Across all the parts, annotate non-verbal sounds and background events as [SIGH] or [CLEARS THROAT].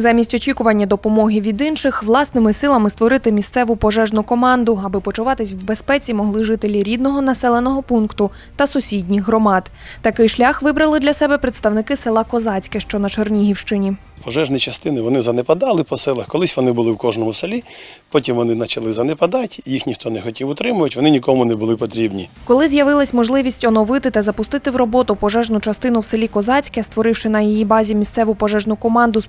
Замість очікування допомоги від інших, власними силами створити місцеву пожежну команду, аби почуватись в безпеці могли жителі рідного населеного пункту та сусідніх громад. Такий шлях вибрали для себе представники села Козацьке, що на Чернігівщині. Пожежні частини вони занепадали по селах. Колись вони були в кожному селі, потім вони почали занепадати, їх ніхто не хотів утримувати, вони нікому не були потрібні. Коли з'явилась можливість оновити та запустити в роботу пожежну частину в селі Козацьке, створивши на її базі місцеву пожежну команду з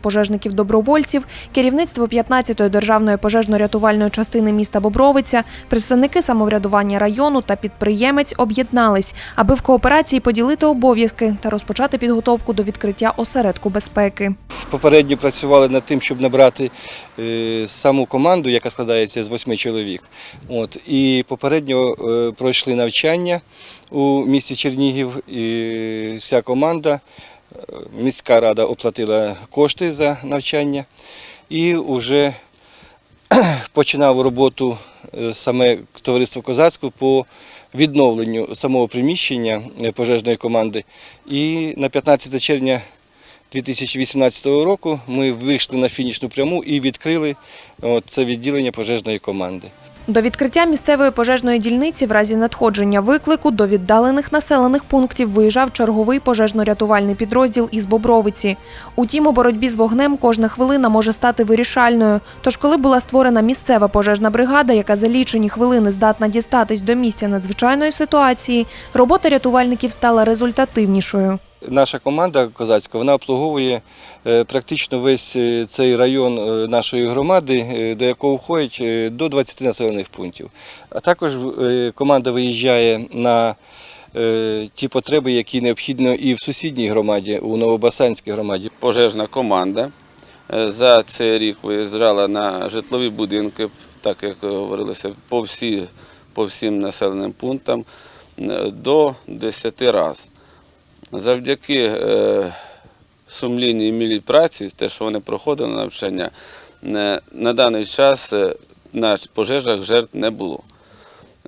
пожежників-добровольців, керівництво 15-ї державної пожежно-рятувальної частини міста Бобровиця, представники самоврядування району та підприємець об'єднались, аби в кооперації поділити обов'язки та розпочати підготовку до відкриття осередку безпеки. Попередньо працювали над тим, щоб набрати е, саму команду, яка складається з восьми чоловік. От, і попередньо е, пройшли навчання у місті Чернігів. І вся команда, міська рада оплатила кошти за навчання і вже [CLEARS THROAT] починав роботу е, саме товариство Козацьку по відновленню самого приміщення е, пожежної команди. І на 15 червня 2018 року ми вийшли на фінішну пряму і відкрили це відділення пожежної команди. До відкриття місцевої пожежної дільниці в разі надходження виклику до віддалених населених пунктів виїжджав черговий пожежно-рятувальний підрозділ із Бобровиці. Утім, у боротьбі з вогнем кожна хвилина може стати вирішальною. Тож, коли була створена місцева пожежна бригада, яка за лічені хвилини здатна дістатись до місця надзвичайної ситуації, робота рятувальників стала результативнішою. Наша команда козацька вона обслуговує е, практично весь е, цей район е, нашої громади, до якого входять е, до 20 населених пунктів. А також команда виїжджає на ті потреби, які необхідні і в сусідній громаді, у Новобасанській громаді. пожежна команда за цей рік виїжджала на житлові будинки, так як говорилося, по, всі, по всім населеним пунктам до 10 разів. Завдяки е, сумлінній і мілій праці, те, що вони проходили навчання, на даний час е, на пожежах жертв не було.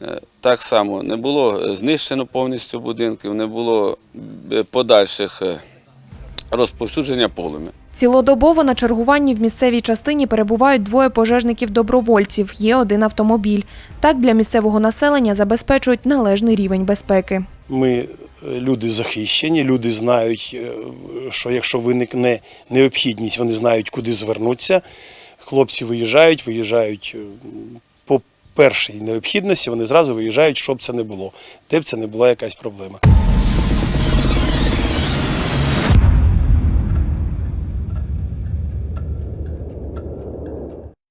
Е, Так само не було знищено повністю будинків, не було подальших розповсюдження полум'я. Цілодобово на чергуванні в місцевій частині перебувають двоє пожежників-добровольців, є один автомобіль. Так для місцевого населення забезпечують належний рівень безпеки. Ми люди захищені, люди знають, е, що якщо виникне необхідність, вони знають, куди звернутися. Хлопці виїжджають, виїжджають е, по першій необхідності, вони зразу виїжджають, щоб це не було, де б це не була якась проблема.